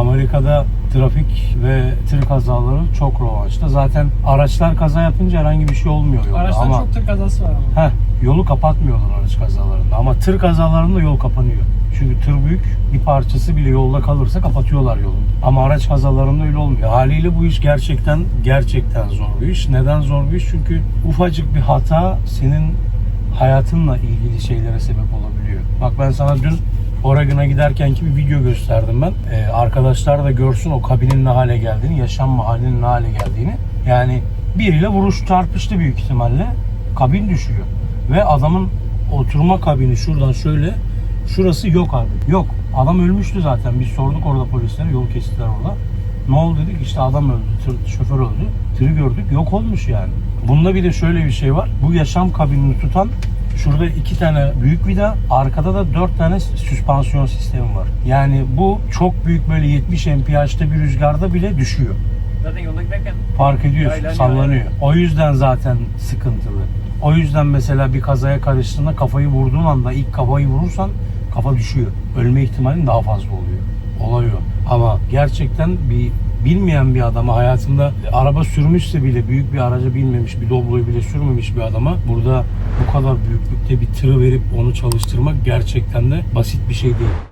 Amerika'da trafik ve tır kazaları çok revaçta. Zaten araçlar kaza yapınca herhangi bir şey olmuyor yolda Araçta ama çok tır kazası var ama. heh, yolu kapatmıyorlar araç kazalarında ama tır kazalarında yol kapanıyor. Çünkü tır büyük bir parçası bile yolda kalırsa kapatıyorlar yolu. Ama araç kazalarında öyle olmuyor. Haliyle bu iş gerçekten gerçekten zor bir iş. Neden zor bir iş? Çünkü ufacık bir hata senin hayatınla ilgili şeylere sebep olabiliyor. Bak ben sana dün Oregon'a giderkenki bir video gösterdim ben. Ee, arkadaşlar da görsün o kabinin ne hale geldiğini, yaşam mahallinin ne hale geldiğini. Yani biriyle vuruş çarpıştı büyük ihtimalle. Kabin düşüyor. Ve adamın oturma kabini şuradan şöyle şurası yok abi. Yok. Adam ölmüştü zaten. Biz sorduk orada polislere. Yol kestiler orada. Ne oldu dedik işte adam öldü, tır, şoför öldü. Tırı gördük yok olmuş yani. Bunda bir de şöyle bir şey var. Bu yaşam kabinini tutan şurada iki tane büyük vida, arkada da dört tane süspansiyon sistemi var. Yani bu çok büyük böyle 70 mph'te bir rüzgarda bile düşüyor. Zaten yolda giderken Fark ediyorsun, Yaylanıyor, sallanıyor. O yüzden zaten sıkıntılı. O yüzden mesela bir kazaya karıştığında kafayı vurduğun anda ilk kafayı vurursan kafa düşüyor. Ölme ihtimalin daha fazla oluyor. Oluyor. Ama gerçekten bir bilmeyen bir adama hayatında araba sürmüşse bile büyük bir araca binmemiş, bir Doblo'yu bile sürmemiş bir adama burada bu kadar büyüklükte bir tırı verip onu çalıştırmak gerçekten de basit bir şey değil.